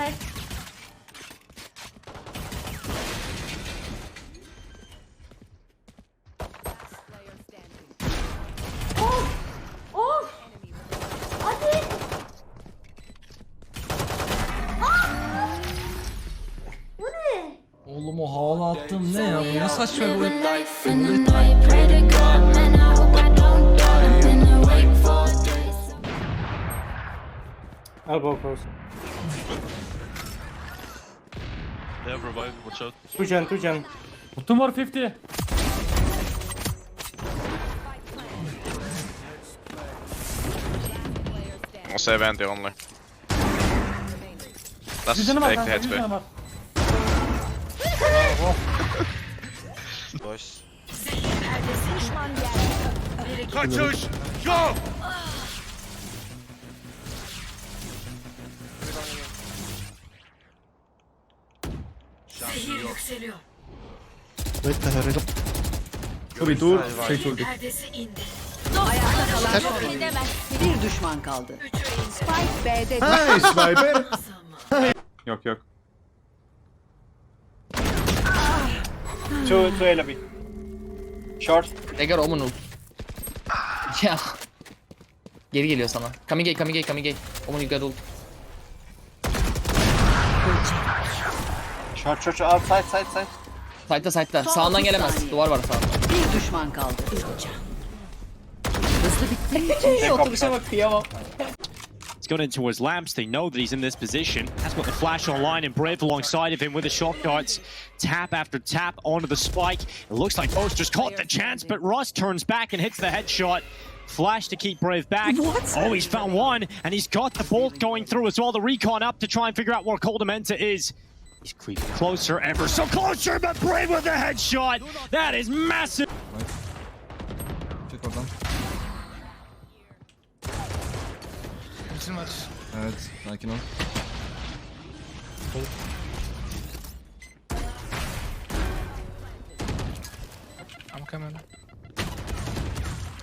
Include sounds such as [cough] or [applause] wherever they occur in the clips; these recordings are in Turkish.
Hey. Of! Of! Hadi! Ah! Bu ne? Oğlum o havalı attığım ne ya? Bu ne saçma life They have revive, watch out. Two gen, two gen. Ultim var 50. I'll say Vandy only. That's Bir canım var fake kanka. head Bir be. canım var. Boys. Kaçış! Yok! Tabii dur. Şey çok Bir düşman kaldı. Spike B'de Hey sniper. Yok yok. Two, two A lobby. Short. Dagger Omen ult. Ya. Geri geliyor sana. Coming gay, coming gay, coming gay. Omen you got ult. Short, short, short. Outside, side, side. Side'da side'da. Son Sağından otuz gelemez. saniye. Duvar var sağında. bir düşman kaldı. Hızlı bitti. Şu [laughs] otobüse bak kıyamam. He's gone in towards Lamps. They know that he's in this position. Has got the flash online and Brave alongside of him with the shot darts. Tap after tap onto the spike. It looks like Ghost just caught the chance, but Russ turns back and hits the headshot. Flash to keep Brave back. Oh, he's found one, and he's got the bolt going through as well. The recon up to try and figure out where Coldamenta is. He's creeping closer, ever so closer, but Brave with the headshot. That is massive. Çık oradan. Evet, sakin ol. I'm coming.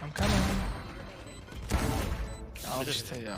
I'm coming. Al işte ya.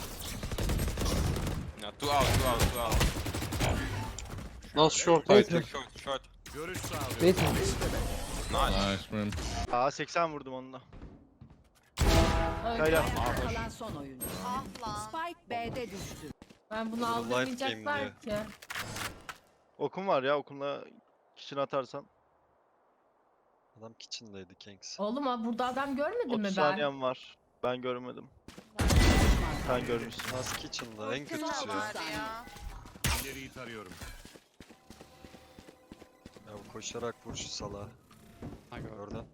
two out, two out, two out. Last short I think. Short, short. Nice man. Aa 80 vurdum onunla. Ayakta kalan son oyuncu. Spike B'de düştü. Ben bunu aldırmayacaklar ki. Okum var ya okumla kişini atarsan. Adam kitchen'daydı Kings. Oğlum abi burada adam görmedin 30 mi ben? saniyem var. Ben görmedim. Sen görmüşsün. Last kitchen'da en kötüsü ya. Ya bu koşarak vur şu salağı. Oradan.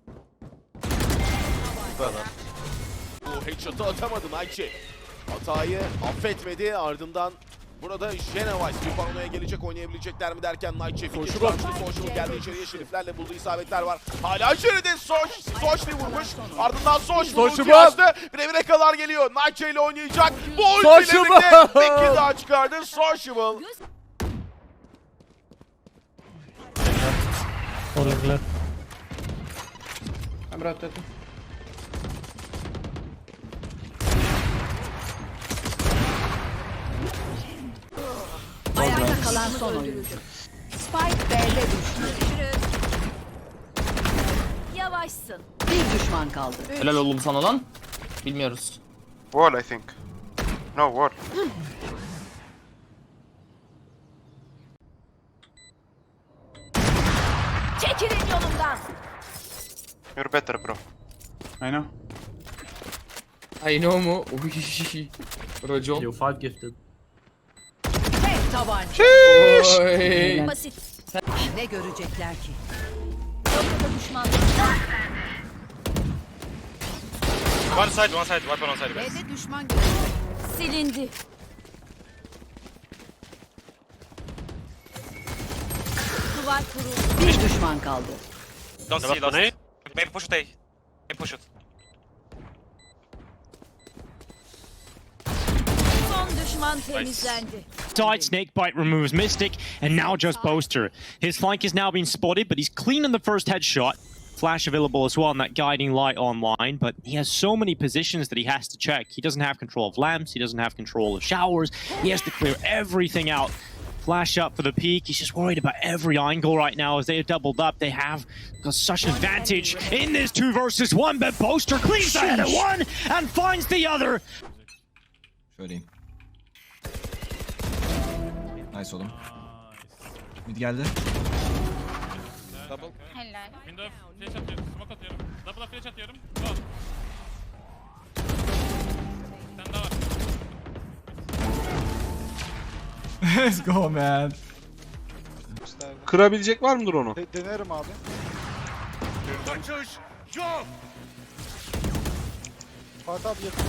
Bu kadar. Bu headshot'ı atamadı Nightshade. Hatayı affetmedi ardından Burada Genovice bir paranoya gelecek oynayabilecekler mi derken Nightshade fikir karşılığı Social geldi içeriye şeriflerle bulduğu isabetler var. Hala içeride Soch, Soch'li vurmuş. Ardından bu ultiyi açtı. Birebire kadar geliyor. Nightshade ile oynayacak. Bu ultiyle birlikte bir daha çıkardı. Sociable. I'm rotating. Ayakta kalan son oyuncu. Spike B'de düştü. Yavaşsın. Bir düşman kaldı. Helal oğlum sana lan. Bilmiyoruz. Wall, I think. No, wall. Çekilin yolumdan. You're better, bro. I know. I know mu? [laughs] Racon. You five gifted. Tek tabanca. Oy. Basit. Ne görecekler ki? Ortada düşman. One side, one side, weapon on side, guys. B'de düşman görüldü. Silindi. Duvar kuruldu. Bir düşman kaldı. Don't see, don't see. Maybe push it A. Maybe push it. Son düşman temizlendi. Died, Snakebite removes Mystic, and now just Boaster. His flank is now being spotted, but he's clean in the first headshot. Flash available as well on that guiding light online, but he has so many positions that he has to check. He doesn't have control of lamps, he doesn't have control of showers, he has to clear everything out. Flash up for the peak. He's just worried about every angle right now as they have doubled up. They have got such advantage in this two versus one, but Boaster cleans that at one and finds the other. Şöyleyim. Nice oğlum. Mid geldi. Helal. Window flash atıyorum. Smoke atıyorum. Double'a flash atıyorum. Go. Bir tane daha var. [laughs] Let's go man. Kırabilecek var mıdır onu? denerim abi. Fatih abi yakın.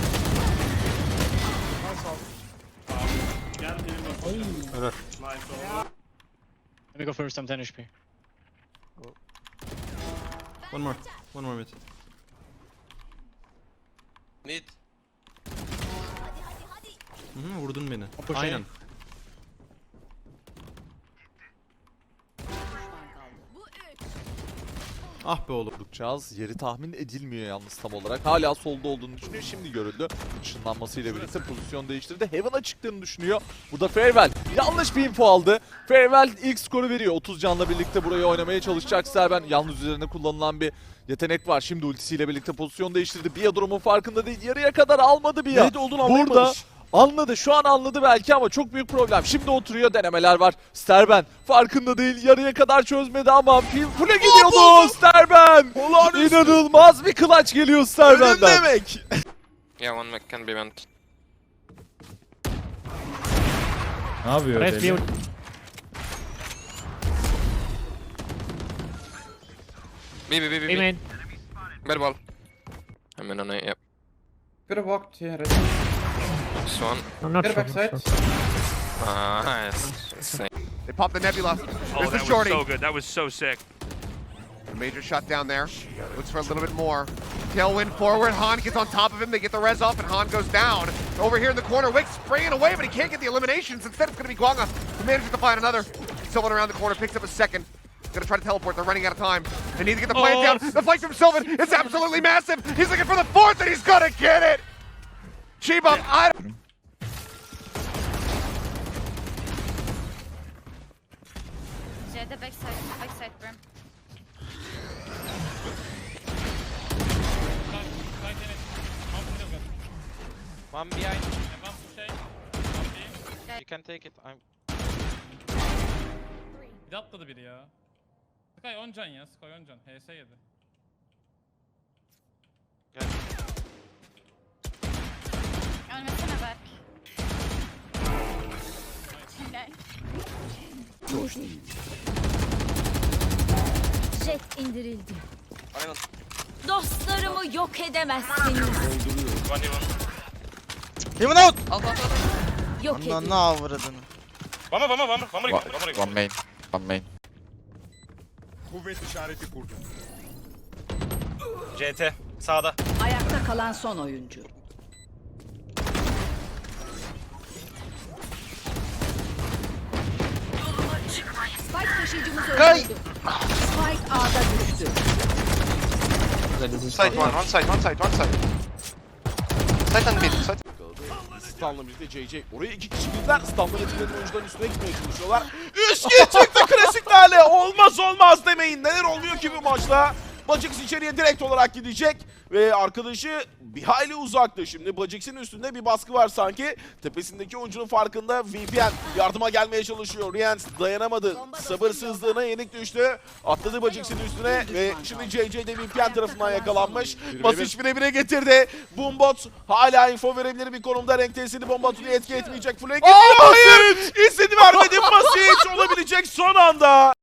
Nasıl Let me go first, I'm 10 HP. One more. One more mid. Mid. Hı hı, vurdun beni. Aynen. Ah be oğlum. Caz yeri tahmin edilmiyor yalnız tam olarak. Hala solda olduğunu düşünüyor. Şimdi görüldü. Işınlanmasıyla birlikte pozisyon değiştirdi. Heaven'a çıktığını düşünüyor. Burada Farewell yanlış bir info aldı. Farewell ilk skoru veriyor. 30 canla birlikte burayı oynamaya çalışacak Serben. Yalnız üzerine kullanılan bir yetenek var. Şimdi ultisiyle birlikte pozisyon değiştirdi. Bia durumun farkında değil. Yarıya kadar almadı Bia. Nerede olduğunu Burada anlayamamış. Anladı. Şu an anladı belki ama çok büyük problem. Şimdi oturuyor denemeler var. Sterben farkında değil. Yarıya kadar çözmedi ama Phil Full'e gidiyordu. Sterben. İnanılmaz bir clutch geliyor Sterben'den. demek. Yeah, one mech can be vent. Ne yapıyor Red öyle? field. B, B, B, B, B. Bad wall. I'm in on yep. Could have walked here. This one. I'm not sure. Nice. Ah, Insane. They popped the Nebula. Oh, There's the that shorty. was so good. That was so sick. A Major shot down there. Looks for a little bit more. Tailwind forward. Han gets on top of him. They get the res off, and Han goes down. Over here in the corner, Wick spraying away, but he can't get the eliminations. Instead, it's going to be Guanga who manages to find another. Sylvan around the corner picks up a second. Gonna try to teleport. They're running out of time. They need to get the plant oh. down. The flight from Sylvan is absolutely massive. He's looking for the fourth, and he's gonna get it. Chiba, I One behind. şey. You can take it. I'm... Bir de atladı biri ya. Sky 10 can ya, Sky 10 can. HS yedi. Ölmesene Berk. Jet indirildi. Aynen. Dostlarımı yok edemezsiniz. One even. Heaven out. Yok edin. ne avradını. One more, one more, one more. One more, one main. One main. Kuvvet işareti kurdu. CT. Sağda. Ayakta kalan son oyuncu. Spike taşıyıcımız öldürüldü. Spike A'da düştü. Side one, one side, one side, one side. Side and mid, side. Stun'la birlikte JJ. Oraya iki kişi girdiler. Stun'dan etkilenen oyuncuların üstüne gitmeye çalışıyorlar. Üçge çıktı klasiklerle. Olmaz olmaz demeyin. Neler oluyor ki bu maçta? Bacix içeriye direkt olarak gidecek. Ve arkadaşı bir hayli uzakta. Şimdi Bacix'in üstünde bir baskı var sanki. Tepesindeki oyuncunun farkında VPN yardıma gelmeye çalışıyor. Riens dayanamadı. Sabırsızlığına yenik düştü. Atladı Bacix'in üstüne ve şimdi JJ de VPN tarafından yakalanmış. Basış bire bire getirdi. Boombot hala info verebilir bir konumda. Renk tesiri bomba atılıyor etki etmeyecek. Flank. Hayır! İstedi vermedi. Basit olabilecek son anda.